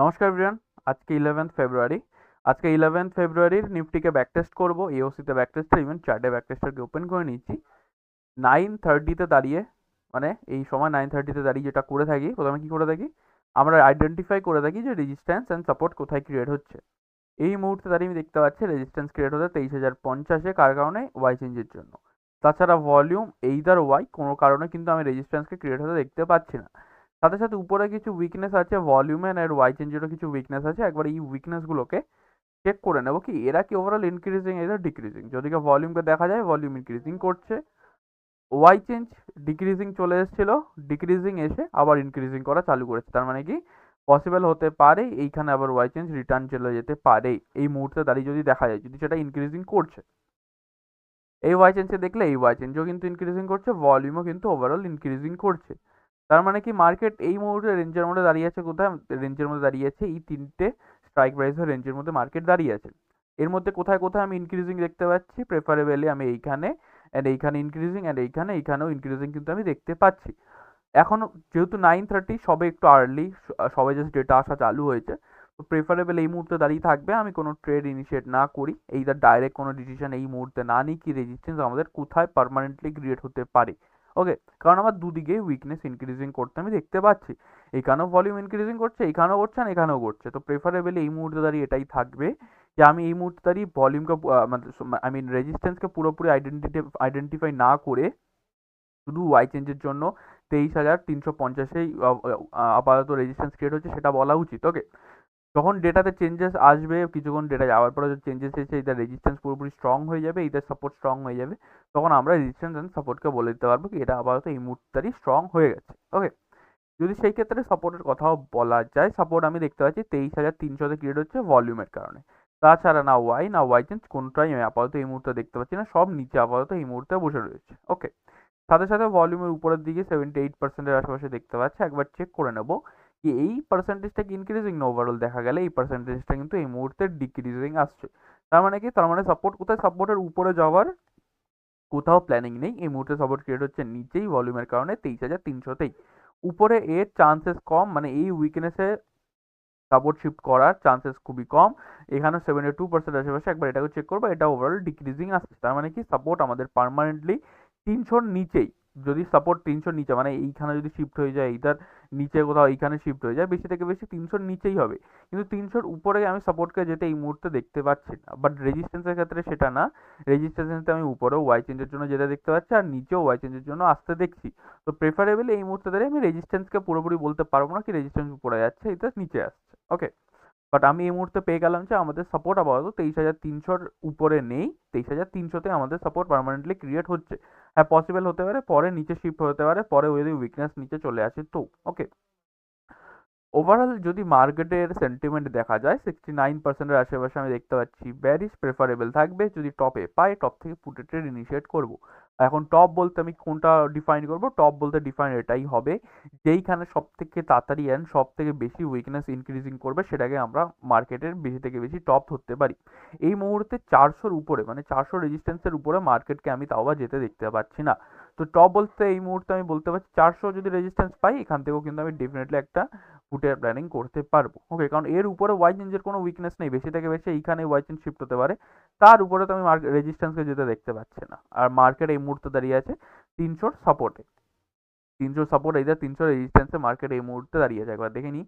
নমস্কার ব্রিয়ান আজকে eleventh February আজকে ইলেভেন্থ ফেব্রুয়ারির নিফটিকে ব্যাক টেস্ট করব এওসিতে ব্যাক টেস্টটা ইভেন চার্টে ব্যাক টেস্টারকে ওপেন করে নিচ্ছি। নাইন থার্টিতে দাঁড়িয়ে মানে এই সময় নাইন থার্টিতে দাঁড়িয়ে যেটা করে থাকি, প্রথমে কী করে থাকি? আমরা আইডেন্টিফাই করে থাকি যে রেজিস্ট্যান্স অ্যান্ড সাপোর্ট কোথায় ক্রিয়েট হচ্ছে। এই মুহূর্তে দাঁড়িয়ে আমি দেখতে পাচ্ছি রেজিস্ট্যান্স ক্রিয়েট হতে তেইশ হাজার পঞ্চাশে, কার কারণে? ওয়াই চেঞ্জের জন্য। তাছাড়া ভলিউম এইদার ওয়াই কোনো কারণে কিন্তু আমি রেজিস্ট্যান্সকে ক্রিয়েট হতে দেখতে পাচ্ছি না। সাথে সাথে উপরে কিছু উইকনেস আছে ভলিউমে আর ওয়াই চেঞ্জেরও কিছু উইকনেস আছে, একবার এই উইকনেসগুলোকে চেক করে নেব কি এরা কি ওভারঅল ইনক্রিজিং এদের ডিক্রিজিং যদি ভলিউমকে দেখা যায় ভলিউম ইনক্রিজিং করছে। ওয়াই চেঞ্জ ডিক্রিজিং চলে এসেছিল ডিক্রিজিং এসে আবার ইনক্রিজিং করা চালু করেছে। তার মানে কি? পসিবল হতে পারে এইখানে আবার ওয়াই চেঞ্জ রিটার্ন চলে যেতে পারে। এই মুহূর্তে দাঁড়িয়ে যদি দেখা যায়, যদি সেটা ইনক্রিজিং করছে। এই ওয়াই চেঞ্জে দেখলে এই ওয়াই চেঞ্জও কিন্তু ইনক্রিজিং করছে ভলিউমও কিন্তু ওভারঅল ইনক্রিজিং করছে। তার মানে কি মার্কেট এই মুহূর্তে রেঞ্জের মধ্যে দাঁড়িয়ে আছে কোথায়? রেঞ্জের মধ্যে দাঁড়িয়ে আছে এই তিনটে স্ট্রাইক প্রাইসের রেঞ্জের মধ্যে মার্কেট দাঁড়িয়ে আছে। এর মধ্যে কোথায় কোথায় আমি ইনক্রিজিং দেখতে পাচ্ছি? প্রেফারেবলি আমি এইখানে অ্যান্ড এইখানে ইনক্রিজিং অ্যান্ড এইখানে, এইখানেও ইনক্রিজিং কিন্তু আমি দেখতে পাচ্ছি। এখন যেহেতু নাইন থার্টি সবে একটু আর্লি সবে জাস্ট ডেটা আসা চালু হয়েছে, তো প্রেফারেবল এই মুহূর্তে দাঁড়িয়ে থাকবে। আমি কোনো ট্রেড ইনিশিয়েট না করি এইদার ডাইরেক্ট কোনো ডিসিশন এই মুহূর্তে না নিই, কি রেজিস্ট্যান্স আমাদের কোথায় পারমানেন্টলি ক্রিয়েট হতে পারে। ওকে কারণ আমার দুদিকে উইকনেস ইনক্রিজিং করতে আমি দেখতে পাচ্ছি। এখানেও ভলিউম ইনক্রিজিং করছে এখানেও করছে আর এখানেও করছে। তো প্রেফারেবলি এই মুহূর্তে দাঁড়িয়ে এটাই থাকবে যে আমি এই মুহূর্তে দাঁড়িয়ে ভলিউমকে আই মিন রেজিস্ট্যান্সকে পুরোপুরি আইডেন্টিটি আইডেন্টিফাই না করে শুধু ওয়াই চেঞ্জের জন্য তেইশ হাজার তিনশো পঞ্চাশেই আপাতত রেজিস্ট্যান্স ক্রিয়েট হচ্ছে সেটা বলা উচিত। ওকে যখন ডেটাতে চেঞ্জেস আসবে, কিছুক্ষণ ডেটা যাওয়ার পরে চেঞ্জেস এসে এইটার রেজিস্ট্যান্স পুরোপুরি স্ট্রং হয়ে যাবে এইটার সাপোর্ট স্ট্রং হয়ে যাবে, তখন আমরা রেজিস্ট্যান্স অ্যান্ড সাপোর্টকে বলে দিতে পারব কি, এটা আপাতত এই মুহূর্তেরই স্ট্রং হয়ে গেছে ওকে যদি সেই ক্ষেত্রে সাপোর্টের কথাও বলা যায় সাপোর্ট আমি দেখতে পাচ্ছি তেইশ হাজার তিনশোতে ক্রিয়েট হচ্ছে ভলিউমের কারণে। তাছাড়া না ওয়াই না ওয়াই চেঞ্জ কোনটাই আমি আপাতত এই মুহূর্তে দেখতে পাচ্ছি না, সব নিচে আপাতত এই মুহূর্তে বসে রয়েছে ওকে সাথে সাথে ভলিউমের উপরের দিকে সেভেন্টি এইট পার্সেন্টের আশেপাশে দেখতে পাচ্ছি, একবার চেক করে নেব। এই পার্সেন্টেজটা কি ইনক্রিজিং না ওভারঅল দেখা গেলে? এই পার্সেন্টেজটা কিন্তু এই মুহূর্তে ডিক্রিজিং আসছে। তার মানে কি? তার মানে সাপোর্ট কোথায়? সাপোর্টের উপরে যাওয়ার কোথাও প্ল্যানিং নেই। এই মুহূর্তে সাপোর্ট ক্রিয়েট হচ্ছে নিচেই ভলিউমের কারণে তেইশ হাজার তিনশোতেই। উপরে এর চান্সেস কম মানে এই উইকনেসে সাপোর্ট শিফট করার চান্সেস খুবই কম। এখানে সেভেন্টি টু পার্সেন্ট আশেপাশে একবার এটাকে চেক করব, এটা ওভারঅল ডিক্রিজিং আসছে। তার মানে কি? সাপোর্ট আমাদের পারমানেন্টলি তিনশোর নিচেই। যদি সাপোর্ট তিনশোর নিচে মানে এইখানে যদি শিফট হয়ে যায়, এইটার নিচে কোথাও এইখানে শিফট হয়ে যায়, বেশি থেকে বেশি তিনশোর নিচেই হবে। কিন্তু তিনশোর উপরে আমি সাপোর্টকে যেতে এই মুহূর্তে দেখতে পাচ্ছি না। বাট রেজিস্ট্যান্সের ক্ষেত্রে সেটা না। রেজিস্ট্যান্সে আমি উপরেও ওয়াই চেঞ্জের জন্য যেতে দেখতে পাচ্ছি, আর নিচেও ওয়াই চেঞ্জের জন্য আসতে দেখছি। তো প্রেফারেবলি এই মুহূর্তে দাঁড়িয়ে আমি রেজিস্ট্যান্সকে পুরোপুরি বলতে পারব না, কি রেজিস্ট্যান্স উপরে যাচ্ছে এটা নিচে আসছে। ওকে বাট আমি এই মুহূর্তে পেয়ে গেলাম যে আমাদের সাপোর্ট আপাতত তেইশ হাজার তিনশোর উপরে নেই। তেইশ হাজার তিনশোতে আমাদের সাপোর্ট পারমানেন্টলি ক্রিয়েট হচ্ছে। হ্যাঁ পসিবল হতে পারে, পরে নিচে শিফট হতে পারে, পরে যদি উইকনেস নিচে চলে আসে তো। ওকে ওভারঅল যদি মার্কেটের সেন্টিমেন্ট দেখা যায় সিক্সটি নাইন পার্সেন্টের আশেপাশে আমি দেখতে পাচ্ছি। ব্যারিশ প্রেফারেবল থাকবে। যদি টপে পাই টপ থেকে পুটে ট্রেড ইনিশিয়েট করব। এখন টপ বলতে আমি কোনটা ডিফাইন করব? টপ বলতে ডিফাইন এটাই হবে, যেইখানে সব থেকে তাড়াতাড়ি অ্যান্ড সব থেকে বেশি উইকনেস ইনক্রিজিং করবে, সেটাকে আমরা মার্কেটের বেশি থেকে বেশি টপ ধরতে পারি। এই মুহূর্তে চারশোর উপরে মানে চারশো রেজিস্ট্যান্সের উপরে মার্কেটকে আমি তাও বা যেতে দেখতে পাচ্ছি না। তো টপ বলতে এই মুহূর্তে আমি বলতে পারছি, চারশো যদি রেজিস্ট্যান্স পাই, এখান থেকেও কিন্তু আমি ডেফিনেটলি একটা ফুটের প্ল্যানিং করতে পারব। ওকে কারণ এর উপরে ওয়াই চেঞ্জের কোনো উইকনেস নেই। বেশি থেকে বেশি এইখানে ওয়াই চেঞ্জ শিফট হতে পারে। তার উপরে তো আমি মার্কেট রেজিস্ট্যান্সকে যেতে দেখতে পাচ্ছি না। আর মার্কেট এই মুহূর্তে দাঁড়িয়ে আছে তিনশোর সাপোর্টে তিনশো সাপোর্ট এই তিনশো রেজিস্ট্যান্সে মার্কেট এই মুহূর্তে দাঁড়িয়ে আছে। একবার দেখে নিই।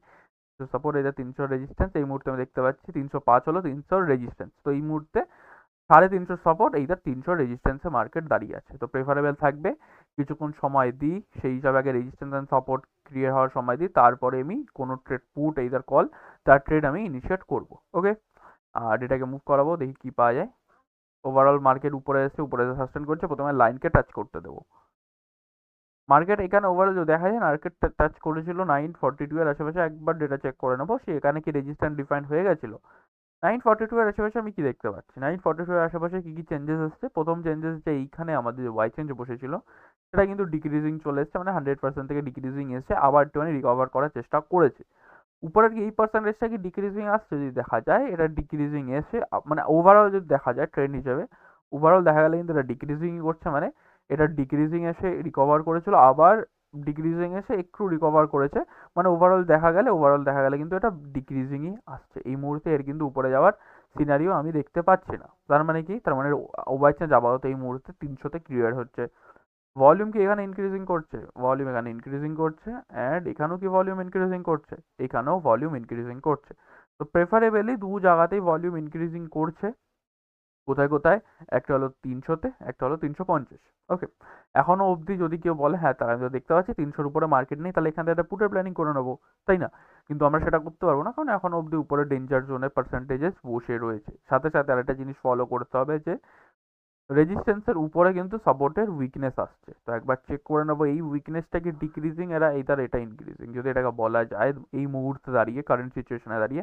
সাপোর্ট এই তিনশো রেজিস্ট্যান্স এই মুহূর্তে আমি দেখতে পাচ্ছি তিনশো পাঁচ হলো তিনশো রেজিস্ট্যান্স তো এই মুহূর্তে সাড়ে তিনশো সাপোর্ট এইটা তিনশো রেজিস্ট্যান্সে মার্কেট দাঁড়িয়ে আছে। তো প্রেফারেবল থাকবে, কিছুক্ষণ সময় দিই, সেই হিসাবে আগে রেজিস্ট্যান্স অ্যান্ড সাপোর্ট ক্রিয়েট হওয়ার সময় দিই, তারপরে আমি কোনো ট্রেড পুট এইদার কল তার ট্রেড আমি ইনিশিয়েট করব ওকে আর এটাকে মুভ করাবো, দেখি কী পাওয়া যায়। ওভারঅল মার্কেট উপরে এসে উপরে সাস্টেন করছে, প্রথমে লাইনকে টাচ করতে দেবো। মার্কেট এখানে ওভারঅল দেখা যায় মার্কেট টাচ করেছিল নাইন ফর্টি টু এর আশেপাশে, একবার ডেটা চেক করে নেব, সে এখানে কি রেজিস্ট্যান্ট ডিফাইন হয়ে গেছিল? নাইন ফর্টি টু এর আশেপাশে আমি কি দেখতে পাচ্ছি? নাইন ফর্টি টু এর আশেপাশে কী কী চেঞ্জেস এসছে প্রথম চেঞ্জেস যে এইখানে আমাদের ওয়াই চেঞ্জ বসেছিল, সেটা কিন্তু ডিক্রিজিং চলে এসছে মানে হান্ড্রেড পার্সেন্ট থেকে ডিক্রিজিং এসে আবার একটুখানি রিকভার করার চেষ্টা করেছে। উপরের এই পার্সেন্টেজটা কি ডিক্রিজিং আসছে যদি দেখা যায়, এটা ডিক্রিজিং এসে মানে ওভারঅল যদি দেখা যায় ট্রেন্ড হিসেবে ওভারঅল দেখা গেলে কিন্তু এটা ডিক্রিজিং করছে মানে এটা ডিক্রিজিং এসে রিকভার করেছিল, আবার ডিক্রিজিং এসে একটু রিকভার করেছে। মানে ওভারঅল দেখা গেলে ওভারঅল দেখা গেলে কিন্তু এটা ডিক্রিজিংই আসছে। এই মুহূর্তে এর কিন্তু উপরে যাওয়ার সিনারিও আমি দেখতে পাচ্ছি না। তার মানে কি? তার মানে ওভার চেঞ্জ আপাতত এই মুহূর্তে তিনশোতে ক্লিয়ার হচ্ছে। ভলিউম কি এখানে ইনক্রিজিং করছে? ভলিউম এখানে ইনক্রিজিং করছে অ্যান্ড এখানেও কি ভলিউম ইনক্রিজিং করছে? এখানেও ভলিউম ইনক্রিজিং করছে। তো প্রেফারেবলি দু জায়গাতেই ভলিউম ইনক্রিজিং করছে। কোথায় কোথায়? একটা হলো তিনশোতে একটা হলো তিনশো পঞ্চাশ। ওকে এখনও অবধি যদি কেউ বলে হ্যাঁ তারা আমি দেখতে পাচ্ছি তিনশোর উপরে মার্কেট নেই, তাহলে এখান থেকে একটা পুটের প্ল্যানিং করে নেব। তাই না? কিন্তু আমরা সেটা করতে পারব না, কারণ এখন অবধি উপরে ডেঞ্জার জোনে পার্সেন্টেজেস বসে রয়েছে। সাথে সাথে আরেকটা জিনিস ফলো করতে হবে যে রেজিস্ট্যান্সের উপরে কিন্তু সাপোর্টের উইকনেস আসছে। তো একবার চেক করে নেব, এই উইকনেসটা কি ডিক্রিজিং এরা এইটার এটা ইনক্রিজিং যদি এটাকে বলা যায়, এই মুহূর্তে দাঁড়িয়ে কারেন্ট সিচুয়েশনে দাঁড়িয়ে,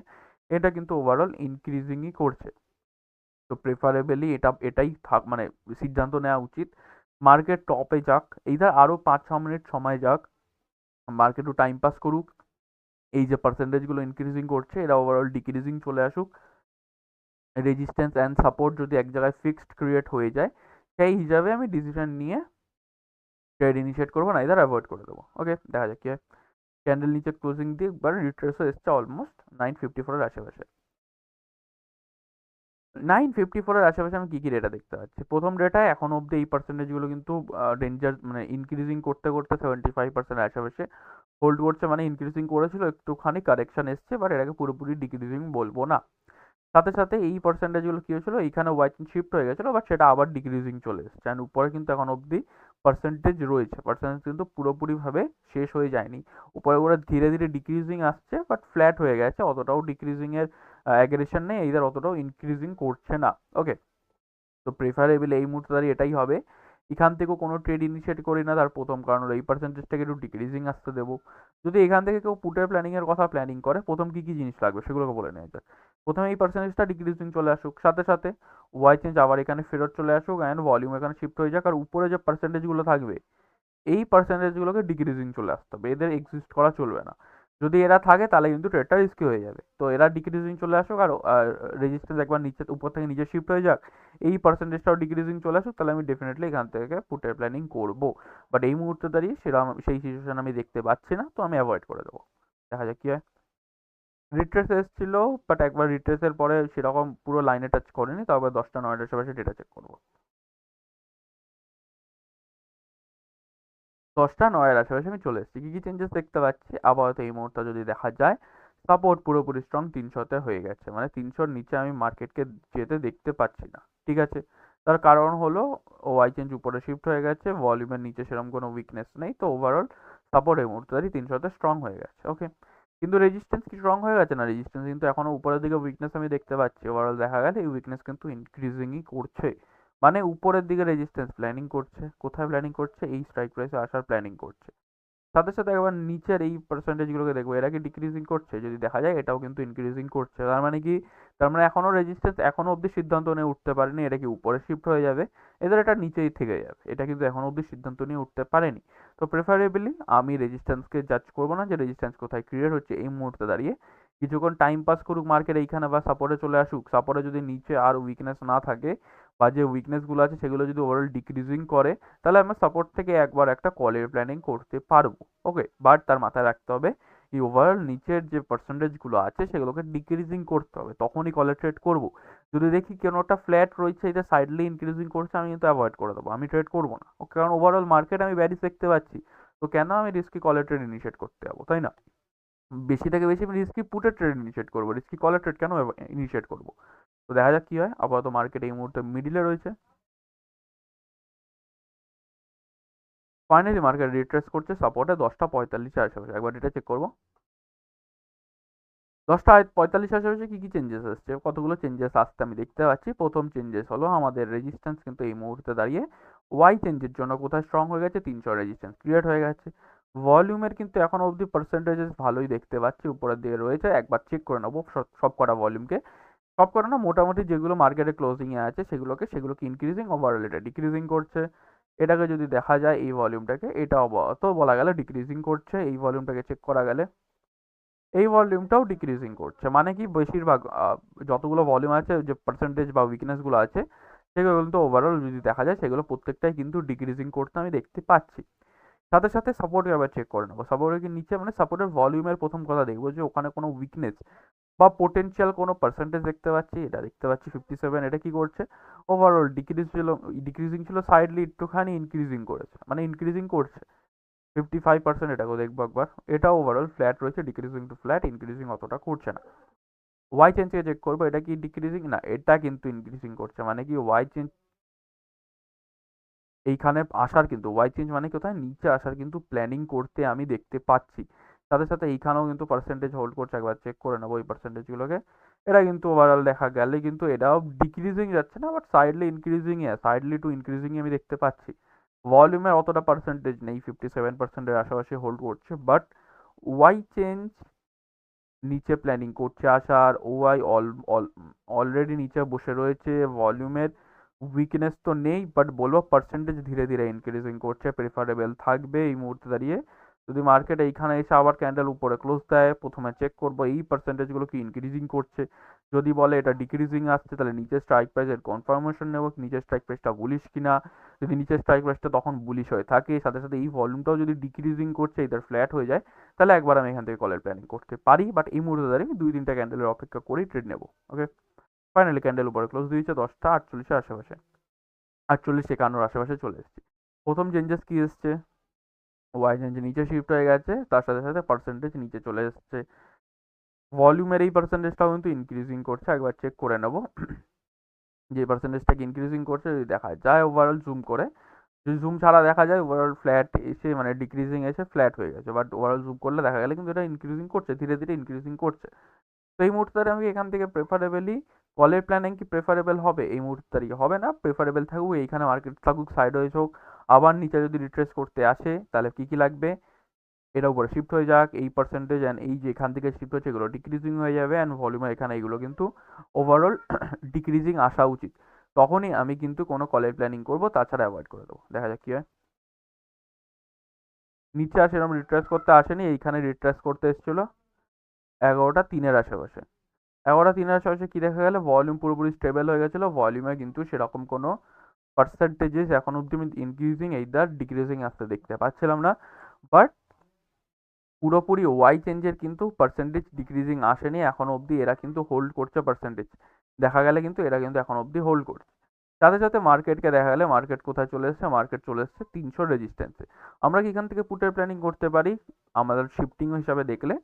এটা কিন্তু ওভারঅল ইনক্রিজিংই করছে। তো প্রেফারেবলি এটা, এটাই থাক মানে সিদ্ধান্ত নেওয়া উচিত। মার্কেট টপে যাক এইটা আরও পাঁচ, ছ মিনিট সময় যাক। মার্কেট একটু টাইম পাস করুক। এই যে পার্সেন্টেজগুলো ইনক্রিজিং করছে, এরা ওভারঅল ডিক্রিজিং চলে আসুক। রেজিস্ট্যান্স অ্যান্ড সাপোর্ট যদি এক জায়গায় ফিক্সড ক্রিয়েট হয়ে যায়, সেই হিসাবে আমি ডিসিশন নিয়ে ট্রেড ইনিশিয়েট করব না এদের অ্যাভয়েড করে দেবো। ওকে দেখা যাক কি হয়। ক্যান্ডেল নিচে ক্লোজিং দিয়ে একবার রিট্রেসও এসছে অলমোস্ট নাইন ফিফটি ফোরের আশেপাশে। নাইন ফিফটি ফোরের আশেপাশে আমি কী কী ডেটা দেখতে পাচ্ছি? প্রথম ডেটায় এখন অবধি এই পার্সেন্টেজগুলো কিন্তু ডেঞ্জার মানে ইনক্রিজিং করতে করতে সেভেন্টি ফাইভ পার্সেন্ট আশেপাশে হোল্ড করছে মানে ইনক্রিজিং করেছিল, একটুখানি কারেকশন এসছে বাট এটাকে পুরোপুরি ডিক্রিজিং বলব না। সাথে সাথে এই পার্সেন্টেজগুলো কী হয়েছিল? এইখানে ওয়াইট শিফট হয়ে গেছিল বাট সেটা আবার ডিক্রিজিং চলে এসছে। অ্যান্ড উপরে কিন্তু এখন অবধি পার্সেন্টেজ রয়েছে। পার্সেন্টেজ কিন্তু পুরোপুরিভাবে শেষ হয়ে যায়নি। উপরে উপরে ধীরে ধীরে ডিক্রিজিং আসছে বাট ফ্ল্যাট হয়ে গেছে। অতটাও ডিক্রিজিংয়ের অ্যাগ্রেশন নেই। এইদার অতটাও ইনক্রিজিং করছে না। ওকে তো প্রেফারেবল এই মুহূর্তে দাঁড়িয়ে এটাই হবে। এখান থেকেও কোনো ট্রেড ইনিশিয়েট করি না, তার প্রথম কারণ হলো এই পার্সেন্টেজটাকে একটু ডিক্রিজিং আসতে দেবো। যদি এখান থেকে কেউ পুটের প্ল্যানিংয়ের কথা প্ল্যানিং করে, প্রথম কী কী জিনিস লাগবে সেগুলোকে বলে নেওয়া যাক প্রথমে এই পার্সেন্টেজটা ডিক্রিজিং চলে আসুক, সাথে সাথে ওয়াই চেঞ্জ আবার এখানে ফেরত চলে আসুক অ্যান্ড ভলিউম এখানে শিফট হয়ে যাক, আর উপরে যে পার্সেন্টেজগুলো থাকবে, এই পার্সেন্টেজগুলোকে ডিক্রিজিং চলে আসতে হবে। এদের এক্সিস্ট করা চলবে না। যদি এরা থাকে, তাহলে কিন্তু ট্রেডটা রিস্কি হয়ে যাবে। তো এরা ডিক্রিজিং চলে আসুক আর রেজিস্ট্যান্স একবার নিচে, উপর থেকে নিচে শিফট হয়ে যাক, এই পার্সেন্টেজটাও ডিক্রিজিং চলে আসুক, তাহলে আমি ডেফিনেটলি এখান থেকে পুটের প্ল্যানিং করব। বাট এই মুহূর্তে দাঁড়িয়ে সেরকম সেই সিচুয়েশন আমি দেখতে পাচ্ছি না, তো আমি অ্যাভয়েড করে দেবো। দেখা যাক কী হয়। রিট্রেস এসেছিল বাট একবার রিট্রেসের পরে সেরকম পুরো লাইনে টাচ করেনি, তবে দশটা, নয়টার আশেপাশে ডেটা চেক করব। দশটা, নয়ের আশেপাশে আমি চলে এসেছি। কী কী চেঞ্জেস দেখতে পাচ্ছি? আপাতত এই মুহূর্তে যদি দেখা যায় সাপোর্ট পুরোপুরি স্ট্রং তিনশোতে হয়ে গেছে। মানে তিনশোর নিচে আমি মার্কেটকে যেতে দেখতে পাচ্ছি না। ঠিক আছে? তার কারণ হলো ওয়াই চেঞ্জ উপরে শিফট হয়ে গেছে ভলিউমের নিচে সেরকম কোনো উইকনেস নেই। তো ওভারঅল সাপোর্ট এই মুহূর্তে দাঁড়িয়ে তিনশোতে স্ট্রং হয়ে গেছে। ওকে কিন্তু রেজিস্ট্যান্স কি স্ট্রং হয়ে গেছে? না রেজিস্ট্যান্স কিন্তু এখনও উপরের দিকে উইকনেস আমি দেখতে পাচ্ছি। ওভারঅল দেখা গেলে এই উইকনেস কিন্তু ইনক্রিজিংই করছে মানে উপরের দিকে রেজিস্ট্যান্স প্ল্যানিং করছে, কোথায় প্ল্যানিং করছে? এই স্ট্রাইক প্রাইসে আসার প্ল্যানিং করছে। সাথে সাথে একবার নিচের এই পার্সেন্টেজগুলোকে দেখব, এরা কি ডিক্রিজিং করছে? যদি দেখা যায়, এটাও কিন্তু ইনক্রিজিং করছে। তার মানে কি? তার মানে এখনও রেজিস্ট্যান্স এখনও অবধি সিদ্ধান্ত নিয়ে উঠতে পারেনি, এটা কি উপরে শিফট হয়ে যাবে? এদের এটা নিচেই থেকে যাবে, এটা কিন্তু এখনও অবধি সিদ্ধান্ত নিয়ে উঠতে পারেনি। তো প্রেফারেবলি আমি রেজিস্ট্যান্সকে জাজ করব না যে রেজিস্ট্যান্স কোথায় ক্রিয়েট হচ্ছে, এই মুহূর্তে দাঁড়িয়ে। কিছুক্ষণ টাইম পাস করুক মার্কেট এইখানে বা সাপোর্টে চলে আসুক। সাপোর্টে যদি নিচে আর উইকনেস না থাকে বা যে উইকনেসগুলো আছে সেগুলো যদি ওভারঅল ডিক্রিজিং করে, তাহলে আমরা সাপোর্ট থেকে একবার একটা কলের প্ল্যানিং করতে পারব ওকে বাট তার মাথায় রাখতে হবে, এই ওভারঅল নিচের যে পার্সেন্টেজগুলো আছে সেগুলোকে ডিক্রিজিং করতে হবে, তখনই কলের ট্রেড করব। যদি দেখি কোনোটা ফ্ল্যাট রয়েছে, এটা সাইডলি ইনক্রিজিং করছে, আমি কিন্তু অ্যাভয়েড করে দেবো, আমি ট্রেড করব না ওকে কারণ ওভারঅল মার্কেট আমি ব্যারিস দেখতে পাচ্ছি, তো কেন আমি রিস্কি কলের ট্রেড ইনিশিয়েট করতে যাব, তাই না? বেশি থেকে বেশি আমি রিস্কি পুটের ট্রেড ইনিশিয়েট করব রিস্কি কলের ট্রেড কেন ইনিশিয়েট করব? তো দেখা যাক কী হয়। আপাতত মার্কেট এই মুহূর্তে মিডিলে রয়েছে। ফাইনালি মার্কেট রিট্রেস করছে। সাপোর্টে দশটা পঁয়তাল্লিশের আশেপাশে। একবার এটা চেক করব। দশটা পঁয়তাল্লিশ আশেপাশে কী কী চেঞ্জেস আসছে কতগুলো চেঞ্জেস আসতে আমি দেখতে পাচ্ছি। প্রথম চেঞ্জেস হলো আমাদের রেজিস্ট্যান্স কিন্তু এই মুহূর্তে দাঁড়িয়ে। ওয়াই চেঞ্জের জন্য কোথায় স্ট্রং হয়ে গেছে? তিনশো রেজিস্ট্যান্স ক্রিয়েট হয়ে গেছে। ভলিউমের কিন্তু এখন অবধি পার্সেন্টেজেস ভালোই দেখতে পাচ্ছি। উপরের দিকে রয়েছে। একবার চেক করে নেব। সব কটা ভলিউমকে সব করে না, মোটামুটি যেগুলো মার্কেটে ক্লোজিংয়ে আছে, সেগুলোকে সেগুলোকে ইনক্রিজিং ওভারঅল এটা ডিক্রিজিং করছে। এটাকে যদি দেখা যায় এই ভলিউমটাকে এটা অবহত বলা গেলে ডিক্রিজিং করছে, এই ভলিউমটাকে চেক করা গেলে এই ভলিউমটাও ডিক্রিজিং করছে। মানে কি বেশিরভাগ যতগুলো ভলিউম আছে, যে পার্সেন্টেজ বা উইকনেসগুলো আছে, সেগুলো কিন্তু ওভারঅল যদি দেখা যায়, সেগুলো প্রত্যেকটাই কিন্তু ডিক্রিজিং করতে আমি দেখতে পাচ্ছি। সাথে সাথে সাপোর্টকে আবার চেক করে নেব। সাপোর্টের নিচে মানে সাপোর্টের ভলিউমের প্রথম কথা দেখব যে ওখানে কোনো উইকনেস বা পোটেনশিয়াল কোনো পার্সেন্টেজ দেখতে পাচ্ছি, এটা দেখতে পাচ্ছি ফিফটি সেভেন এটা কি করছে? ওভারঅল ডিক্রিজ ছিল ডিক্রিজিং ছিল সাইডলি একটুখানি ইনক্রিজিং করেছে মানে ইনক্রিজিং করছে। ফিফটি ফাইভ পার্সেন্ট এটাকেও দেখব একবার। এটা ওভারঅল ফ্ল্যাট রয়েছে ডিক্রিজিং টু ফ্ল্যাট ইনক্রিজিং অতটা করছে না। ওয়াই চেঞ্জকে চেক করব, এটা কি ডিক্রিজিং না, এটা কিন্তু ইনক্রিজিং করছে মানে কি ওয়াই চেঞ্জ এইখানে আসার কিন্তু ওয়াই চেঞ্জ মানে কোথায়? নিচে আসার কিন্তু প্ল্যানিং করতে আমি দেখতে পাচ্ছি। সাথে সাথে এইখানেও কিন্তু পার্সেন্টেজ হোল্ড করছে, একবার চেক করে নেব এই পার্সেন্টেজগুলোকে এটা কিন্তু ওভারঅল দেখা গেলে কিন্তু এটাও ডিক্রিজিং যাচ্ছে না but sideways increasing sideways to increasing আমি দেখতে পাচ্ছি। ভলিউমের অতটা পার্সেন্টেজ নেই ফিফটি সেভেন পার্সেন্টের আশেপাশে হোল্ড করছে বাট ওয়াই চেঞ্জ নিচে প্ল্যানিং করছে আসার ওয়াই অল অলরেডি নিচে বসে রয়েছে ভলিউমের উইকনেস তো নেই বাট বলব পার্সেন্টেজ ধীরে ধীরে ইনক্রিজিং করছে প্রেফারেবল থাকবে এই মুহূর্তে দাঁড়িয়ে। যদি মার্কেট এইখানে এসে আবার ক্যান্ডেল উপরে ক্লোজ দেয়, প্রথমে চেক করব এই পার্সেন্টেজগুলো কি ইনক্রিজিং করছে। যদি বলে এটা ডিক্রিজিং আসছে, তাহলে নিচের স্ট্রাইক প্রাইসের কনফার্মেশন নেব নিচের স্ট্রাইক প্রাইসটা বুলিশ কিনা। যদি নিচের স্ট্রাইক প্রাইসটা তখন বুলিশ হয়ে থাকে, সাথে সাথে এই ভলিউমটাও যদি ডিক্রিজিং করছে এদের ফ্ল্যাট হয়ে যায়, তাহলে একবার আমি এখান থেকে কলের প্ল্যানিং করতে পারি। বাট এই মুহূর্তে দাঁড়িয়ে দুই তিনটা ক্যান্ডেলের অপেক্ষা করেই ট্রেড নেব ওকে ফাইনালি ক্যান্ডেল উপরে ক্লোজ দিয়েছে দশটা আটচল্লিশের আশেপাশে। আটচল্লিশ একান্নর আশেপাশে চলে এসেছি। প্রথম চেঞ্জেস কি এসছে? ওয়াই চেঞ্জ নিচে শিফট হয়ে গেছে, তার সাথে সাথে পার্সেন্টেজ নিচে চলে এসছে। ভলিউমের এই পার্সেন্টেজটাও কিন্তু ইনক্রিজিং করছে, একবার চেক করে নেব। যে পার্সেন্টেজটাকে ইনক্রিজিং করছে, যদি দেখা যায় ওভারঅল জুম করে, যদি জুম ছাড়া দেখা যায় ওভারঅল ফ্ল্যাট এসে মানে ডিক্রিজিং এসে ফ্ল্যাট হয়ে গেছে। বাট ওভারঅল জুম করলে দেখা গেলে কিন্তু এটা ইনক্রিজিং করছে, ধীরে ধীরে ইনক্রিজিং করছে। তো এই মুহূর্তে আমি এখান থেকে প্রেফারেবলি কলের প্ল্যানিং কি প্রেফারেবল হবে? এই মুহূর্তে হবে না। প্রেফারেবল থাকুক, এইখানে মার্কেট থাকুক সাইড হয়ে হোক আবার নিচে যদি রিট্রেস করতে আসে, তাহলে কী কী লাগবে? এটা উপরে শিফট হয়ে যাক, এই পার্সেন্টেজ অ্যান্ড এই যে এখান থেকে শিফট হচ্ছে, এগুলো ডিক্রিজিং হয়ে যাবে অ্যান্ড ভলিউমের এখানে এগুলো কিন্তু ওভারঅল ডিক্রিজিং আসা উচিত। তখনই আমি কিন্তু কোনো কলের প্ল্যানিং করব, তাছাড়া অ্যাভয়েড করে দেবো। দেখা যাক কী হয়। নিচে আসে এরকম রিট্রেস করতে আসেনি, এইখানে রিট্রেস করতে এসেছিল। এগারোটা তিনের আশেপাশে। এগারোটা তিনের আশেপাশে কী দেখা গেলে? ভলিউম পুরোপুরি স্টেবল হয়ে গেছিল ভলিউমে কিন্তু সেরকম কোনো পার্সেন্টেজেস এখন অবধি আমি ইনক্রিজিং এইদার ডিক্রিজিং আসতে দেখতে পাচ্ছিলাম না বাট পুরোপুরি ওয়াই চেঞ্জের কিন্তু পার্সেন্টেজ ডিক্রিজিং আসেনি এখনও অবধি এরা কিন্তু হোল্ড করছে পার্সেন্টেজ দেখা গেলে কিন্তু এরা কিন্তু এখন অবধি হোল্ড করছে। সাথে সাথে মার্কেটকে দেখা গেলে মার্কেট কোথায় চলে এসছে? মার্কেট চলে এসছে তিনশো রেজিস্ট্যান্সে আমরা কি এখান থেকে পুটের প্ল্যানিং করতে পারি? আমাদের শিফটিং হিসাবে দেখলে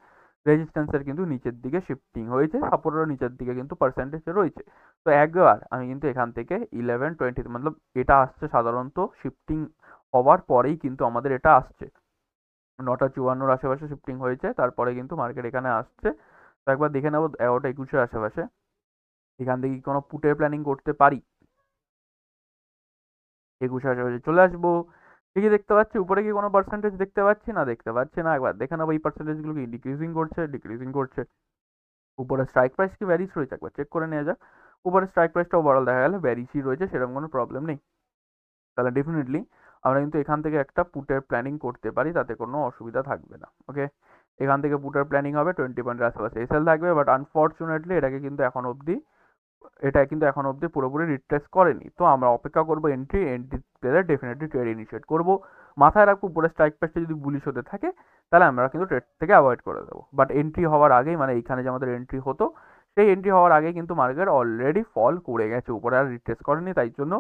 রেজিস্ট্যান্সের কিন্তু নিচের দিকে শিফটিং হয়েছে সাপোর্টেরও নিচের দিকে কিন্তু পার্সেন্টেজ রয়েছে। তো একবার আমি কিন্তু এখান থেকে ইলেভেন টোয়েন্টি মতলব এটা আসছে সাধারণত শিফটিং হওয়ার পরেই কিন্তু আমাদের এটা আসছে। নটা চুয়ান্নর আশেপাশে শিফটিং হয়েছে, তারপরে কিন্তু মার্কেট এখানে আসছে। তো একবার দেখে নেব এগারোটা একুশের আশেপাশে। এখান থেকে কোনো পুটের প্ল্যানিং করতে পারি? একুশের আশেপাশে চলে আসব। ঠিকই দেখতে পাচ্ছি, উপরে কি কোনো পার্সেন্টেজ দেখতে পাচ্ছি? না, দেখতে পাচ্ছি না। একবার দেখে নেব এই পার্সেন্টেজগুলো কি ডিক্রিজিং করছে ডিক্রিজিং করছে। উপরে স্ট্রাইক প্রাইস কি ভ্যারিস রয়েছে? একবার চেক করে নেওয়া যাক। উপরে স্ট্রাইক প্রাইসটা ওভারঅল দেখা গেলে ভ্যারিসই রয়েছে, সেরকম কোনো প্রবলেম নেই। তাহলে ডেফিনেটলি আমরা কিন্তু এখান থেকে একটা পুটের প্ল্যানিং করতে পারি, তাতে কোনো অসুবিধা থাকবে না ওকে এখান থেকে পুটের প্ল্যানিং হবে টোয়েন্টি পয়েন্টের আশেপাশে এসএল থাকবে বাট আনফর্চুনেটলি এটাকে কিন্তু এখন অবধি এটা কিন্তু এখন অবধি পুরোপুরি রিট্রেস করেনি। তো আমরা অপেক্ষা করব এন্ট্রি এন্ট্রি পেলে ডেফিনেটলি ট্রেড ইনিশিয়েট করব। মাথায় রাখব উপরে স্ট্রাইক প্রাইসটা যদি বুলিশ হতে থাকে, তাহলে আমরা কিন্তু ট্রেড থেকে অ্যাভয়েড করে দেবো। বাট এন্ট্রি হওয়ার আগেই মানে এইখানে যে আমাদের এন্ট্রি হতো, সেই এন্ট্রি হওয়ার আগে কিন্তু মার্কেট অলরেডি ফল করে গেছে, উপরে আর রিট্রেস করেনি, তাই জন্য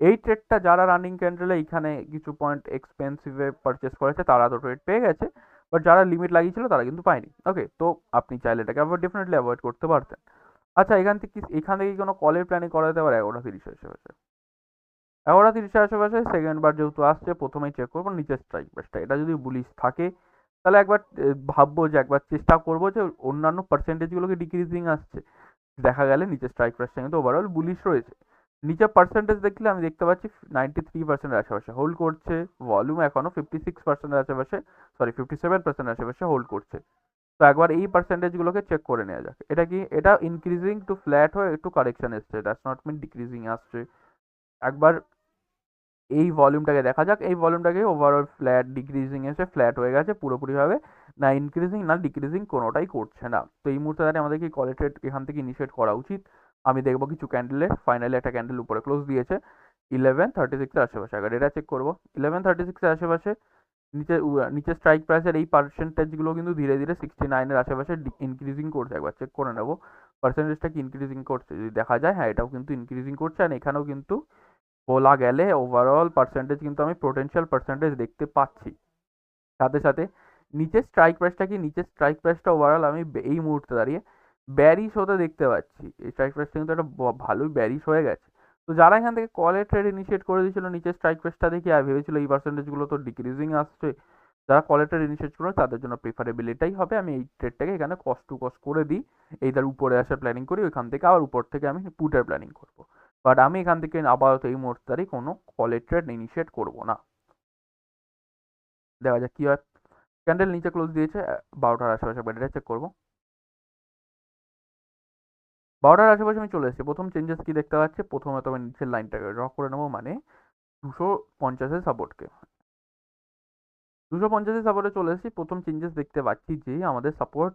এই ট্রেডটা যারা রানিং ক্যান্ডেলে এইখানে কিছু পয়েন্ট এক্সপেন্সিভে পারচেস করেছে, তারা তো ট্রেড পেয়ে গেছে। বাট যারা লিমিট লাগিয়েছিল, তারা কিন্তু পায়নি। ওকে তো আপনি চাইলে এটাকে অ্যাভয়েড ডেফিনেটলি অ্যাভয়েড করতে পারতেন। আচ্ছা এখান থেকে এখান থেকে কোনো কলের প্ল্যানিং করা যেতে পারে? এগারোটা তিরিশের আশেপাশে। এগারোটা তিরিশের আশেপাশে সেকেন্ড বার যেহেতু আসছে, প্রথমেই চেক করব, নিচের স্ট্রাইক প্রাইসটা এটা যদি বুলিশ থাকে, তাহলে একবার ভাববো যে একবার চেষ্টা করব যে অন্যান্য পার্সেন্টেজগুলোকে ডিক্রিজিং আসছে। দেখা গেলে নিচের স্ট্রাইক প্রাইসটা কিন্তু ওভারঅল বুলিশ রয়েছে। নিচে পার্সেন্টেজ দেখলে আমি দেখতে পাচ্ছি নাইনটি থ্রি পার্সেন্টের আশেপাশে হোল্ড করছে। ভলিউম এখনও ফিফটি সিক্স পার্সেন্টের আশেপাশে সরি ফিফটি সেভেন পার্সেন্টের আশেপাশে হোল্ড করছে। তো একবার এই পার্সেন্টেজগুলোকে চেক করে নেওয়া যাক। এটা কি, এটা ইনক্রিজিং টু ফ্ল্যাট হয়ে একটু কারেকশন এসছে। দ্যাটস নট মিন ডিক্রিজিং আসছে। একবার এই ভলিউমটাকে দেখা যাক। এই ভলিউমটাকে ওভারঅল ফ্ল্যাট ডিক্রিজিং এসে ফ্ল্যাট হয়ে গেছে পুরোপুরিভাবে। না ইনক্রিজিং না ডিক্রিজিং কোনোটাই করছে না। তো এই মুহূর্তে দাঁড়িয়ে আমাদেরকে কোয়ালিটেড এখান থেকে ইনিশিয়েট করা উচিত। আমি দেখব কিছু ক্যান্ডেলে ফাইনালি একটা ক্যান্ডেল উপরে ক্লোজ দিয়েছে। ইলেভেন থার্টি সিক্সের আশেপাশে। আগে এটা চেক করব। ইলেভেন থার্টি সিক্সের আশেপাশে নিচে নিচে স্ট্রাইক প্রাইসের এই পার্সেন্টেজগুলো কিন্তু ধীরে ধীরে সিক্সটি নাইনের আশেপাশে ইনক্রিজিং করছে। একবার চেক করে নেব। পার্সেন্টেজটা কি ইনক্রিজিং করছে? যদি দেখা যায় হ্যাঁ এটাও কিন্তু ইনক্রিজিং করছে। আর এখানেও কিন্তু বলা গেলে ওভারঅল পার্সেন্টেজ কিন্তু আমি পোটেনশিয়াল পার্সেন্টেজ দেখতে পাচ্ছি। সাথে সাথে নিচের স্ট্রাইক প্রাইসটা কি? নিচের স্ট্রাইক প্রাইসটা ওভারঅল আমি এই মুহূর্তে দাঁড়িয়ে ব্যারিশ হতে দেখতে পাচ্ছি। এই স্ট্রাইক প্রাইসটা কিন্তু একটা ভালোই ব্যারিশ হয়ে গেছে। তো যারা এখান থেকে কলের ট্রেড ইনিশিয়েট করে দিয়েছিল, নিচের স্ট্রাইক প্রাইসটা দেখে, আর ভেবেছিল এই পার্সেন্টেজগুলো তো ডিক্রিজিং আসছে, যারা কলের ট্রেড ইনিশিয়েট করবে, তাদের জন্য প্রিফারেবল এটাই হবে। আমি এই ট্রেডটাকে এখানে কস্ট টু কস্ট করে দিই। এইটার উপরে আসার প্ল্যানিং করি, ওইখান থেকে আবার উপর থেকে আমি পুটের প্ল্যানিং করব। বাট আমি এখান থেকে আপাতত এই মুহূর্তে কোনো কলের ট্রেড ইনিশিয়েট করব না। দেখা যাক কি হয়। ক্যান্ডেল নিচে ক্লোজ দিয়েছে বারোটার আশেপাশে ব্যাটারিটা চেক করব। বারোটার আশেপাশে আমি চলে এসেছি। প্রথম চেঞ্জেস কি দেখতে পাচ্ছি? প্রথমে তবে নিচের লাইনটাকে ড্র করে নেব মানে দুশো পঞ্চাশের সাপোর্টকে দুশো পঞ্চাশের সাপোর্টে চলে এসেছি। প্রথম চেঞ্জেস দেখতে পাচ্ছি যে আমাদের সাপোর্ট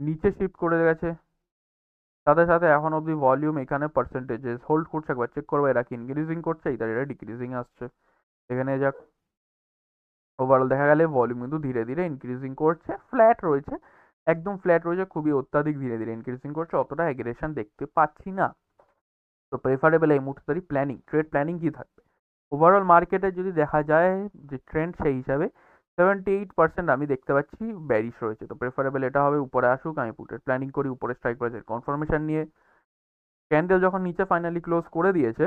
নিচে শিফট করে গেছে। সাথে সাথে এখন অবধি ভলিউম এখানে পার্সেন্টেজেস হোল্ড করছে। একবার চেক করব এরা কি ইনক্রিজিং করছে? ইদার এটা ডিক্রিজিং আসছে। এখানে যাক। ওভারঅল দেখা গেলে ভলিউম কিন্তু ধীরে ধীরে ইনক্রিজিং করছে। ফ্ল্যাট রয়েছে। একদম ফ্ল্যাট রয়েছে খুবই অত্যাধিক ধীরে ধীরে ইনক্রিজিং করছে, অতটা অ্যাগ্রেশন দেখতে পাচ্ছি না। তো প্রেফারেবল এই মুহূর্তে প্ল্যানিং ট্রেড প্ল্যানিং কি থাকবে? ওভারঅল মার্কেটে যদি দেখা যায় যে ট্রেন্ড সেই হিসাবে সেভেন্টি এইট পার্সেন্ট আমি দেখতে পাচ্ছি ব্যারিশ রয়েছে। তো প্রেফারেবল এটা হবে, উপরে আসুক, আমি পুটের প্ল্যানিং করি, উপরে স্ট্রাইক প্রাইসের কনফার্মেশন নিয়ে। ক্যান্ডেল যখন নিচে ফাইনালি ক্লোজ করে দিয়েছে,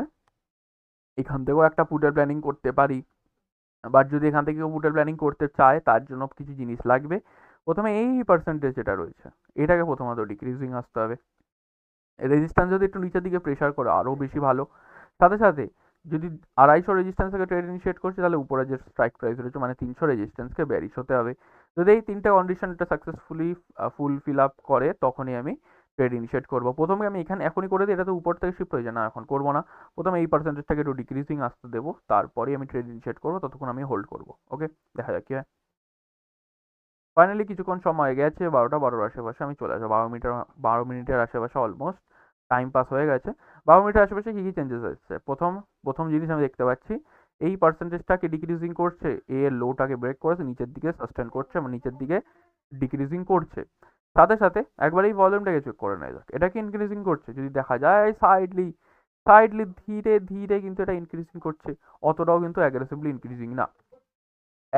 এখান থেকেও একটা পুটের প্ল্যানিং করতে পারি। বাট যদি এখান থেকে পুটের প্ল্যানিং করতে চায়, তার জন্য কিছু জিনিস লাগবে। প্রথমে এই পার্সেন্টেজ যেটা রয়েছে, এটাকে প্রথমত ডিক্রিজিং আসতে হবে। রেজিস্ট্যান্স যদি একটু নিচের দিকে প্রেশার করে, আরও বেশি ভালো। সাথে সাথে যদি আড়াইশো রেজিস্ট্যান্স থেকে ট্রেড ইনিশিয়েট করছে, তাহলে উপরে যে স্ট্রাইক প্রাইস রয়েছে মানে তিনশো রেজিস্ট্যান্সকে ব্যারিশ হতে হবে। যদি এই তিনটে কন্ডিশনটা সাকসেসফুলি ফুল ফিল আপ করে, তখনই আমি ট্রেড ইনিশিয়েট করব। প্রথমে আমি এখানে এখনই করে দিই এটা তো উপর থেকে শিফট হয়ে যায়। না, এখন করব না। প্রথমে এই পার্সেন্টেজটাকে একটু ডিক্রিজিং আসতে দেবো, তারপরেই আমি ট্রেড ইনিশিয়েট করব, ততক্ষণ আমি হোল্ড করব। ওকে দেখা যাক কি হয়। ফাইনালি কিছুক্ষণ সময় গেছে, বারোটা, বারোর আশেপাশে আমি চলে আসব। বারো মিটার, বারো মিনিটের আশেপাশে অলমোস্ট টাইম পাস হয়ে গেছে। বারো মিনিটের আশেপাশে কী কী চেঞ্জেস এসেছে প্রথম প্রথম জিনিস আমি দেখতে পাচ্ছি, এই পার্সেন্টেজটাকে ডিক্রিজিং করছে এ এর লোটাকে ব্রেক করেছে, নিচের দিকে সাস্টেন করছে এবং নিচের দিকে ডিক্রিজিং করছে। সাথে সাথে একবার এই ভলিউমটাকে চেক করে নেওয়া যাক এটা কি ইনক্রিজিং করছে। যদি দেখা যায় সাইডলি সাইডলি ধীরে ধীরে কিন্তু এটা ইনক্রিজিং করছে। অতটাও কিন্তু অ্যাগ্রেসিভলি ইনক্রিজিং না।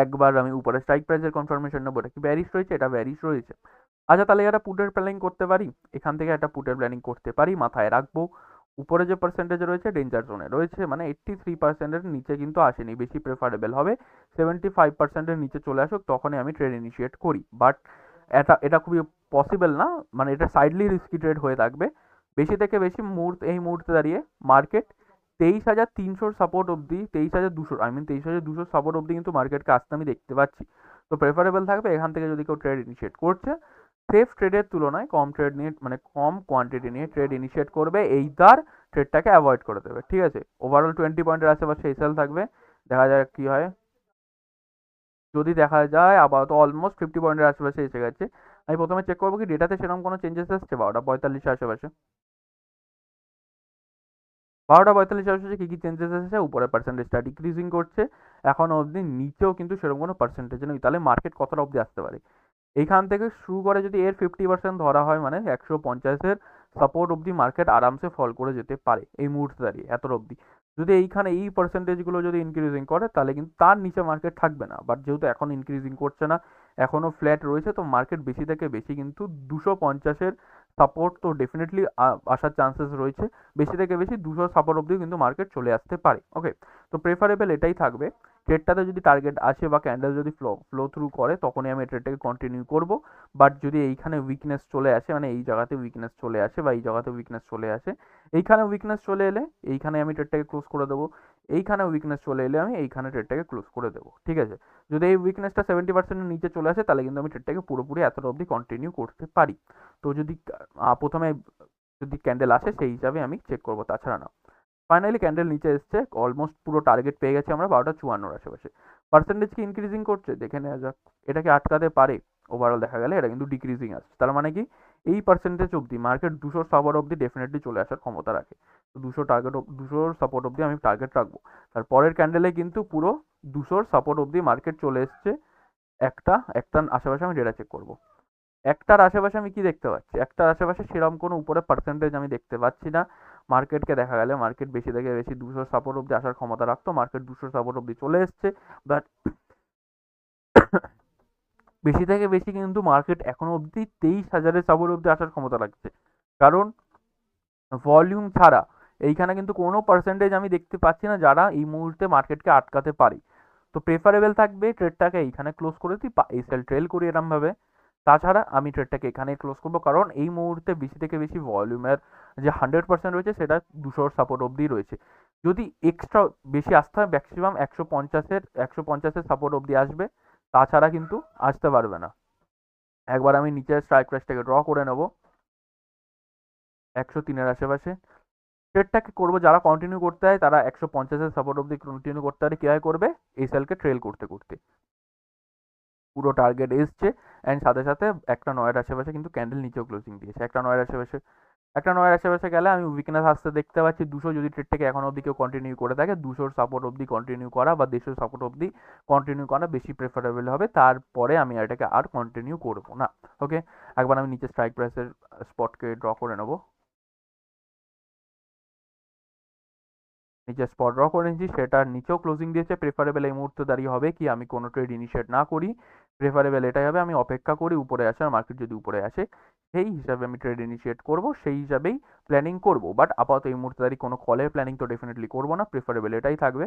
একবার আমি উপরে স্ট্রাইক প্রাইসের কনফার্মেশন নেব, এটা কি ব্যারিশ রয়েছে? এটা ব্যারিশ রয়েছে। আচ্ছা তাহলে একটা পুটের প্ল্যানিং করতে পারি। এখান থেকে একটা পুটের প্ল্যানিং করতে পারি, মাথায় রাখব। উপরে যে পার্সেন্টেজ রয়েছে ডেঞ্জার জোনে রয়েছে মানে এইট্টি থ্রি পার্সেন্টের নিচে কিন্তু আসেনি, বেশি প্রেফারেবল হবে। সেভেন্টি ফাইভ পার্সেন্টের নিচে চলে আসুক, তখনই আমি ট্রেড ইনিশিয়েট করি। বাট এটা এটা খুবই পসিবল না মানে এটা সাইডলি রিস্কি ট্রেড হয়ে থাকবে। বেশি থেকে বেশি মুহূর্তে, এই মুহূর্তে দাঁড়িয়ে মার্কেট তেইশ হাজার তিনশোর সাপোর্ট অবধি, তেইশ হাজার দুশো আই মিন তেইশ হাজার দুশোর সাপোর্ট অবধি কিন্তু মার্কেটকে আসতে আমি দেখতে পাচ্ছি। তো প্রেফারেবল থাকবে, এখান থেকে যদি কেউ ট্রেড ইনিশিয়েট করছে সেফ ট্রেডের তুলনায় কম ট্রেড নিয়ে মানে কম কোয়ান্টিটি নিয়ে ট্রেড ইনিশিয়েট করবে এইটার ট্রেডটাকে অ্যাভয়েড করে দেবে, ঠিক আছে? ওভারঅল টোয়েন্টি পয়েন্টের আশেপাশে এই সেল থাকবে, দেখা যাক কি হয়। যদি দেখা যায়, আপাতত অলমোস্ট ফিফটি পয়েন্টের আশেপাশে এসে গেছে। আমি প্রথমে চেক করব কি ডেটাতে সেরকম কোনো চেঞ্জেস এসছে বারোটা পঁয়তাল্লিশের আশেপাশে? বারোটা পঁয়তাল্লিশ আশেপাশে কী কী চেঞ্জেস এসেছে? উপরে পার্সেন্টেজটা ডিক্রিজিং করছে। এখন অবধি নিচেও কিন্তু সেরকম কোনো পার্সেন্টেজ নেই। তাহলে মার্কেট কতটা অবধি আসতে পারে? এইখান থেকে শুরু করে যদি এর ফিফটি পার্সেন্ট ধরা হয় মানে একশো পঞ্চাশের সাপোর্ট অবধি মার্কেট আরামসে ফল করে যেতে পারে এই মুহূর্তে দাঁড়িয়ে এত অবধি। যদি এইখানে এই পার্সেন্টেজগুলো যদি ইনক্রিজিং করে, তাহলে কিন্তু তার নিচে মার্কেট থাকবে না। বাট যেহেতু এখন ইনক্রিজিং করছে না এখনও ফ্ল্যাট রয়েছে, তো মার্কেট বেশি থেকে বেশি কিন্তু দুশো পঞ্চাশের সাপোর্ট তো ডেফিনেটলি আসার চান্সেস রয়েছে। বেশি থেকে বেশি দুশো সাপোর্ট অবধিও কিন্তু মার্কেট চলে আসতে পারে। ওকে তো প্রেফারেবল এটাই থাকবে। ট্রেডটাতে যদি টার্গেট আসে বা ক্যান্ডেল যদি ফ্লো ফ্লো থ্রু করে, তখনই আমি ট্রেডটাকে কন্টিনিউ করব। বাট যদি এইখানে উইকনেস চলে আসে মানে এই জায়গাতে উইকনেস চলে আসে বা এই জায়গাতে উইকনেস চলে আসে, এইখানে উইকনেস চলে এলে এইখানে আমি ট্রেডটাকে ক্লোজ করে দেবো। এইখানে উইকনেস চলে এলে আমি এইখানে ট্রেডটাকে ক্লোজ করে দেবো, ঠিক আছে? যদি এই উইকনেসটা সেভেন্টি পার্সেন্টের নিচে চলে আসে, তাহলে কিন্তু আমি ট্রেডটাকে পুরোপুরি এতটা অবধি কন্টিনিউ করতে পারি। তো যদি প্রথমে যদি ক্যান্ডেল আসে, সেই হিসাবে আমি চেক করব, তাছাড়া না। ফাইনালি ক্যান্ডেল নিচে এসছে অলমোস্ট পুরো টার্গেট পেয়ে গেছি আমরা বারোটা চুয়ান্নর আশেপাশে। পার্সেন্টেজ কি ইনক্রিজিং করছে? দেখে নেওয়া যাক। এটাকে আটকাতে পারে। ওভারঅল দেখা গেলে এটা কিন্তু ডিক্রিজিং আসছে। তার মানে কি? এই পার্সেন্টেজ অবধি মার্কেট দুশোর সাপোর্ট অবধি ডেফিনেটলি চলে আসার ক্ষমতা রাখে। দুশো টার্গেট দুশোর সাপোর্ট অবধি আমি টার্গেট রাখব। তার পরের ক্যান্ডেলে কিন্তু পুরো দুশোর সাপোর্ট অবধি মার্কেট চলে এসছে। একটা, একটার আশেপাশে আমি ডেটা চেক করব। একটার আশেপাশে আমি কি দেখতে পাচ্ছি? একটার আশেপাশে সেরকম কোনো উপরে পার্সেন্টেজ আমি দেখতে পাচ্ছি না। মার্কেটকে দেখা গেলে মার্কেট বেশি থেকে বেশি দুশো সাপোর্ট অবধি আসার ক্ষমতা রাখতো মার্কেট দুশো সাপোর্ট অবধি চলে এসছে। বাট বেশি থেকে বেশি কিন্তু মার্কেট এখনও অবধি তেইশ হাজারের সাপোর্ট অবধি আসার ক্ষমতা রাখছে। কারণ ভলিউম ছাড়া এইখানে কিন্তু কোনো পার্সেন্টেজ আমি দেখতে পাচ্ছি না যারা এই মুহূর্তে মার্কেটকে আটকাতে পারি। তো প্রেফারেবল থাকবে ট্রেডটাকে এইখানে ক্লোজ করে দিই বা সেল ট্রেল করি এরমভাবে। তাছাড়া আমি ট্রেডটাকে এখানে ক্লোজ করব কারণ এই মুহূর্তে বেশি থেকে বেশি ভলিউমের যে হান্ড্রেড পার্সেন্ট রয়েছে সেটা দুশোর সাপোর্ট অবধি রয়েছে। যদি এক্সট্রা বেশি আসতে হয় ম্যাক্সিমাম একশো পঞ্চাশের একশো পঞ্চাশের সাপোর্ট অবধি আসবে, তাছাড়া কিন্তু আসতে পারবে না। একবার আমি নিচের স্ট্রাইক প্রাইসটাকে ড্র করে নেব। একশো তিনের আশেপাশে। ট্রেডটাকে করব, যারা কন্টিনিউ করতে হয়, তারা একশো পঞ্চাশের সাপোর্ট অবধি কন্টিনিউ করতে পারে। কীভাবে করবে? এই সেলকে ট্রেল করতে করতে। পুরো টার্গেট এসছে অ্যান্ড সাথে সাথে একটা নয়ের আশেপাশে কিন্তু ক্যান্ডেল নিচেও ক্লোজিং দিয়েছে। একটা নয়ের আশেপাশে, একটা নয়ের আশেপাশে গেলে আমি উইকনেস আসতে দেখতে পাচ্ছি, দুশো যদি ট্রেডটাকে এখন অবধি কেউ কন্টিনিউ করে থাকে, দুশোর সাপোর্ট অবধি কন্টিনিউ করা বা দেড়শোর সাপোর্ট অবধি কন্টিনিউ করা বেশি প্রেফারেবল হবে। তারপরে আমি এটাকে আর কন্টিনিউ করব না। ওকে একবার আমি নিচে স্ট্রাইক প্রাইসের স্পটকে ড্র করে নেব। নিচে স্পট ড্র করে নিয়েছি, সেটার নিচেও ক্লোজিং দিয়েছে প্রেফারেবল এই মুহূর্তে দাঁড়িয়ে হবে কি আমি কোনো ট্রেড ইনিশিয়েট না করি। প্রেফারেবল এটাই হবে, আমি অপেক্ষা করি উপরে আসে আর মার্কেট যদি উপরে আসে, সেই হিসাবে আমি ট্রেড ইনিশিয়েট করব, সেই হিসাবেই প্ল্যানিং করব। বাট আপাতত এই মুহূর্তে দাঁড়িয়ে কোনো কলের প্ল্যানিং তো ডেফিনেটলি করব না প্রেফারেবল এটাই থাকবে।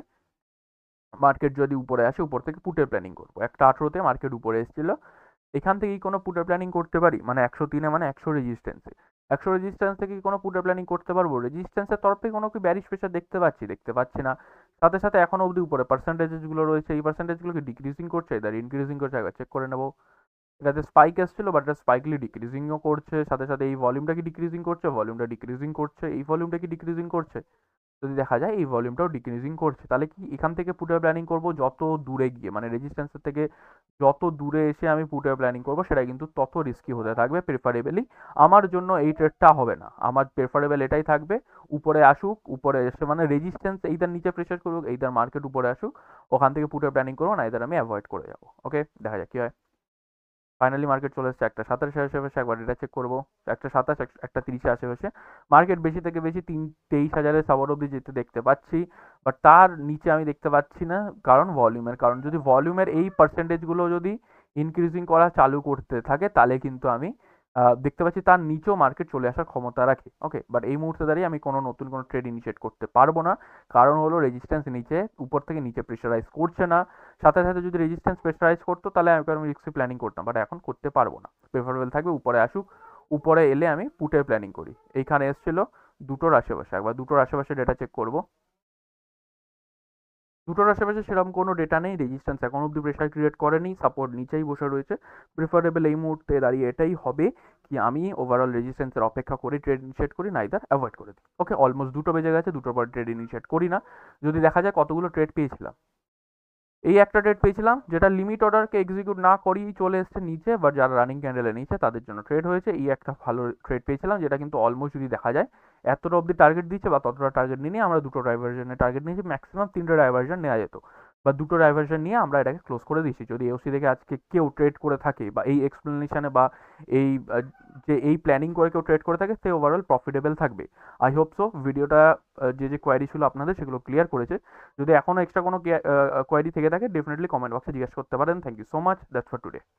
মার্কেট যদি উপরে আসে, উপর থেকে পুটের প্ল্যানিং করব। একটা আঠেরোতে মার্কেট উপরে এসেছিল, এখান থেকেই কোনো পুটের প্ল্যানিং করতে পারি? মানে একশো তিনে মানে একশো রেজিস্ট্যান্সে একশো রেজিস্ট্যান্স থেকে কি কোনো পুটার প্ল্যানিং করতে পারব? রেজিস্ট্যান্সের তরফ কোনো কি ব্যারিশ প্রেশার দেখতে পাচ্ছি? দেখতে পাচ্ছি না। সাথে সাথে এখনও অবধি উপরে পার্সেন্টেজগুলো রয়েছে। এই পার্সেন্টেজগুলোকে ডিক্রিজিং করছে। এদের ইনক্রিজিং করছে। একবার চেক করে নেব। এটাতে স্পাইক এসেছিল বাট এটা স্পাইকলি ডিক্রিজিংও করছে। সাথে সাথে এই ভলিউমটা কি ডিক্রিজিং করছে? ভলিউমটা ডিক্রিজিং করছে। এই ভলিউমটা কি ডিক্রিজিং করছে? যদি দেখা যায় এই ভলিউমটাও ডিক্রিজিং করছে, তাহলে কি এখান থেকে পুটের প্ল্যানিং করব? যত দূরে গিয়ে মানে রেজিস্ট্যান্সের থেকে যত দূরে এসে আমি পুটের প্ল্যানিং করব, সেটা কিন্তু তত রিস্কি হতে থাকবে প্রেফারেবলি আমার জন্য এই ট্রেডটা হবে না। আমার প্রেফারেবল এটাই থাকবে। উপরে আসুক, উপরে এসে মানে রেজিস্ট্যান্স এইটার নিচে প্রেশার করুক, এইটার মার্কেট উপরে আসুক, ওখান থেকে পুটের প্ল্যানিং করব না এদের আমি অ্যাভয়েড করে যাব। ওকে দেখা যাক কী হয়। ফাইনালি মার্কেট চলে এসেছে একটা সাতাশের আশেপাশে একবার এটা চেক করব। একটা সাতাশ একটা তিরিশে আশেপাশে মার্কেট বেশি থেকে বেশি তিন, তেইশ হাজারের সাবার অব্দি যেতে দেখতে পাচ্ছি। বাট তার নিচে আমি দেখতে পাচ্ছি না কারণ ভলিউমের কারণ যদি ভলিউমের এই পার্সেন্টেজগুলো যদি ইনক্রিজিং করা চালু করতে থাকে, তাহলে কিন্তু আমি দেখতে পাচ্ছি তার নিচেও মার্কেট চলে আসার ক্ষমতা রাখে। ওকে বাট এই মুহূর্তে দাঁড়িয়ে আমি কোনো নতুন কোনো ট্রেড ইনিশিয়েট করতে পারব না। কারণ হলো রেজিস্ট্যান্স নিচে, উপর থেকে নিচে প্রেশারাইজ করছে না। সাথে সাথে যদি রেজিস্ট্যান্স প্রেশারাইজ করতো, তাহলে আমি আমি রিক্সি প্ল্যানিং করতাম বাট এখন করতে পারব না। প্রেফারেবল থাকবে উপরে আসুক, উপরে এলে আমি পুটের প্ল্যানিং করি। এইখানে এসেছিল দুটোর আশেপাশে, একবার দুটোর আশেপাশে ডেটা চেক করব। দুটোর আশেপাশে সেরকম কোনো ডেটা নেই রেজিস্ট্যান্স এখন অব্দি প্রেশার ক্রিয়েট করেনি সাপোর্ট নিচেই বসে রয়েছে। প্রিফারেবল এই মুহূর্তে দাঁড়িয়ে এটাই হবে কি আমি ওভারঅল রেজিস্ট্যান্সের অপেক্ষা করে ট্রেড ইনিশিয়েট করি না ইদার অ্যাভয়েড করে দিই। ওকে অলমোস্ট দুটো বেজে গেছে, দুটোর পর ট্রেড ইনিশিয়েট করি না। যদি দেখা যায় কতগুলো ট্রেড পেয়েছিলাম। এই একটা ট্রেড পেয়েছিলাম, যেটা লিমিট অর্ডারকে এক্সিকিউট না করেই চলে এসছে নিচে বা যারা রানিং ক্যান্ডেলে নিচে তাদের জন্য ট্রেড হয়েছে। এই একটা ভালো ট্রেড পেয়েছিলাম, যেটা কিন্তু অলমোস্ট যদি দেখা যায়, এতটা অবধি টার্গেট দিচ্ছে বা ততটা টার্গেট নিয়ে আমরা দুটো ডাইভার্জনের টার্গেট নিয়েছি ম্যাক্সিমাম তিনটে ড্রাইভারজন নেওয়া যেত। বা দুটো ডাইভার্সন নিয়ে আমরা এটাকে ক্লোজ করে দিচ্ছি যদি এওসি দেখে আজকে কেউ ট্রেড করে থাকে বা এই এক্সপ্লেনেশনে বা এই যে এই প্ল্যানিং করে কেউ ট্রেড করে থাকে, সে ওভারঅল প্রফিটেবল থাকবে। আই হোপ সো ভিডিওটা যে যে কোয়ারি ছিল আপনাদের, সেগুলো ক্লিয়ার করেছে। যদি এখনও এক্সট্রা কোনো কোয়ারি থেকে থাকে ডেফিনেটলি কমেন্ট বক্সে জিজ্ঞেস করতে পারেন। Thank you so much that's for today